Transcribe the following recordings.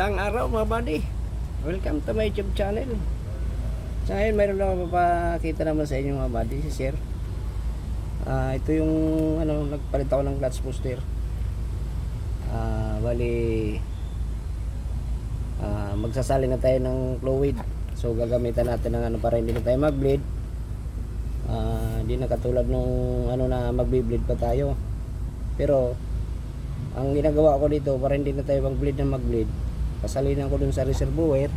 Magandang araw mga buddy. Welcome to my YouTube channel. Sa ngayon, mayroon lang ako papakita naman sa inyo mga buddy, si Sir. Ah, ito yung ano, nagpalit ako ng clutch booster. Ah, bali ah, magsasali na tayo ng fluid. So gagamitan natin ng ano para hindi na tayo mag-bleed. Ah, hindi na katulad nung ano na magbi-bleed pa tayo. Pero ang ginagawa ko dito para hindi na tayo mag-bleed na mag-bleed pasalinan ko dun sa reservoir.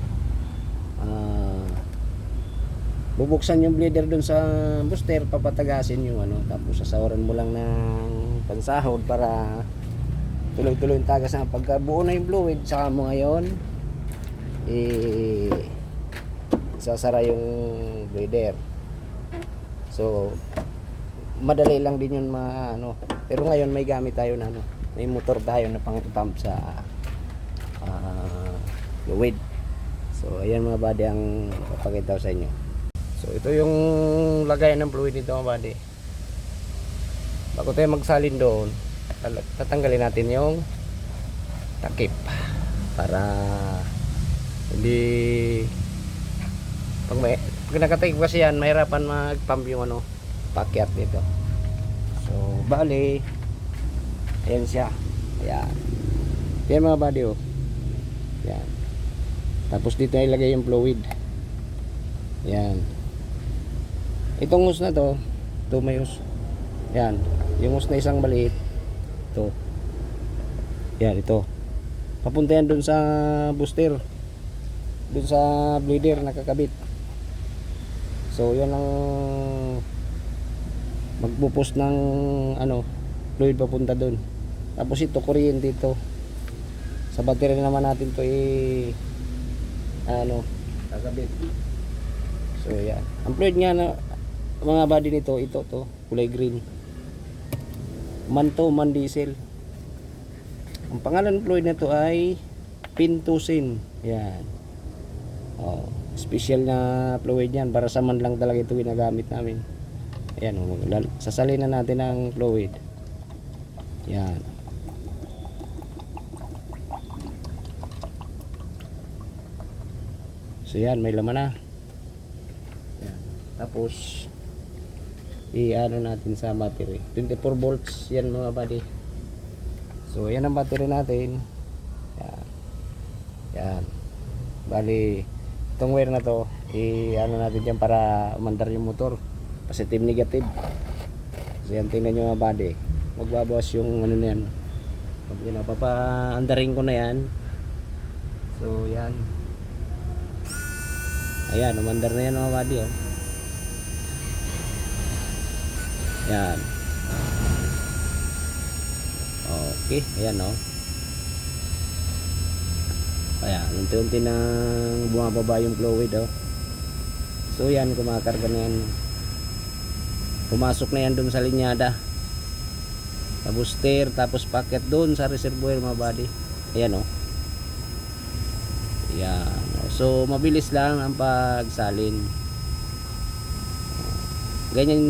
Ah bubuksan yung bleeder dun sa booster papatagasin yung ano tapos sasawaran mo lang ng pansahod para tuloy-tuloy yung tagas na. Pagka na yung fluid saka mo ngayon eh sasara yung bleeder. So madali lang din yun ma ano. Pero ngayon may gamit tayo na ano may motor tayo na pang pump sa ah, fluid so ayan mga buddy ang papakita sa inyo. So ito yung lagayan ng fluid dito mga buddy. Bago tayo magsalin doon tatanggalin natin yung takip para hindi pag may pag nakatakip kasi yan mahirapan mag-pump yung ano pakyat dito so bali ayan siya. Ayan. Yan mga buddy oh yan. Tapos dito ilagay yung fluid. Yan. Itong hose na to ito may hose. Yan. Yung hose na isang maliit ito yan ito. Papunta yan dun sa booster. Dun sa bleeder nakakabit. So yan ang magpupus ng ano fluid papunta dun. Tapos ito kuryente ito sa battery naman natin to i ano kakabit so yan ang fluid nga na mga body nito ito to kulay green. Man to man diesel. Ang pangalan ng fluid na to ay Pintusin. Yan. Oh, special na fluid yan. Para sa man lang talaga ito ginagamit namin. Ayan, oh, sasalin na natin ang fluid. Yan. So yan, may laman na. Yan. Tapos, i-ano natin sa battery. 24 volts yan mga buddy. So yan ang battery natin. Yan. Yan. Bali, itong wire na to, i-ano natin dyan para umandar yung motor positive negative so yan tingnan nyo mga body magbabawas yung ano na yan pag yun ko na yan so yan ayan umandar na yan mga body oh. yan okay ayan oh ayan unti-unti nang bumababa yung fluid oh so yan kumakarga na yan pumasok na yan dun sa linyada sa booster tapos packet dun sa reservoir mga buddy ayan o oh. yan oh. So mabilis lang ang pagsalin ganyan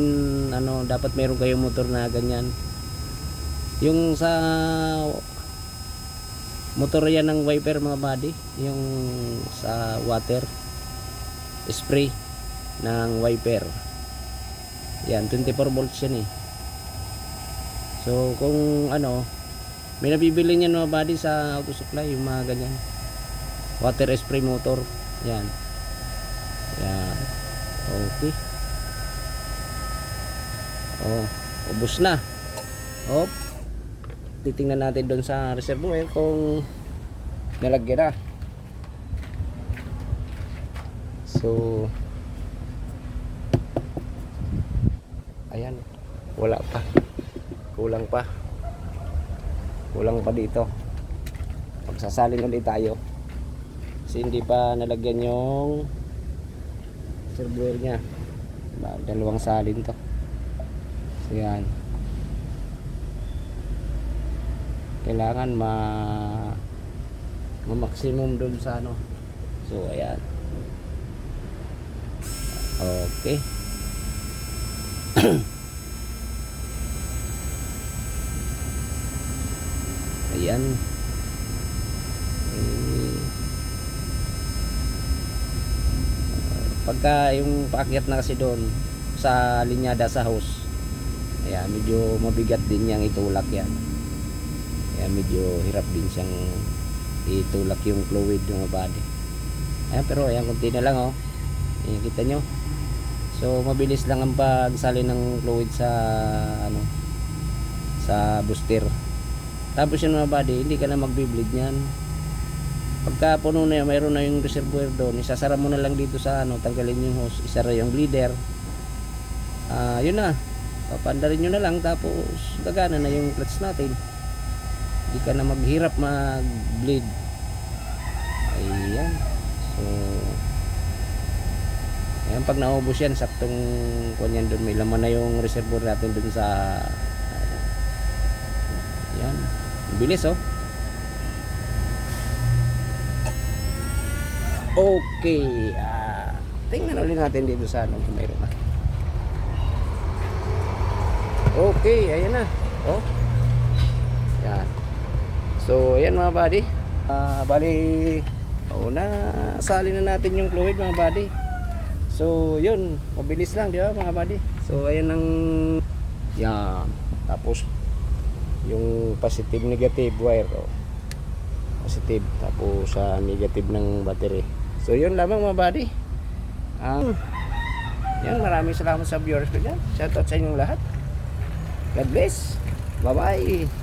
ano dapat meron kayong motor na ganyan yung sa motor yan ng wiper mga buddy yung sa water spray ng wiper yan, 24 volts yan eh. So, kung ano, may nabibili niyan mga body sa auto supply, yung mga ganyan. Water spray motor. Yan. Yan. Okay. Oh, ubos na. Hop. Titingnan natin doon sa reservoir kung nalagyan na. So, ayan wala pa kulang pa kulang pa dito pagsasalin ulit tayo kasi hindi pa nalagyan yung reservoir nya Ba- dalawang salin to. So yan. Kailangan ma ma maximum dun sa ano. So ayan. Okay. Ayan. Pagka yung paakyat na kasi doon sa linyada sa hose kaya medyo mabigat din niyang itulak yan. Kaya medyo hirap din siyang itulak yung fluid ng body. Ayan pero ayan kunti na lang oh. Ayan, kita nyo. So mabilis lang ang pagsali ng fluid sa ano sa booster. Tapos yung mga body hindi ka na magbi-bleed niyan pagka puno na yun, mayroon na yung reservoir doon, isasara mo na lang dito sa ano, tanggalin yung hose, isara yung bleeder. Ah, yun na. Papandarin nyo na lang tapos gagana na yung clutch natin. Hindi ka na maghirap mag-bleed. Ayan. So, ayan, pag naubos yan, saktong kunyan doon, may laman na yung reservoir natin doon sa. Ayan. Bilis oh. Okay. Ah, tingnan ulit natin dito sa ano kung mayroon na. Okay, ayan na. Oh. Yan. So, ayan mga buddy. Ah, bali oh, na sali na natin yung fluid mga buddy. So, yun, mabilis lang, di ba mga buddy? So, ayan ang yan. Tapos yung positive negative wire oh. Positive tapos sa negative ng battery. So yun lamang mga buddy. Ah, yan, maraming salamat sa viewers ko dyan. Shoutout sa inyong lahat. God bless. Bye-bye.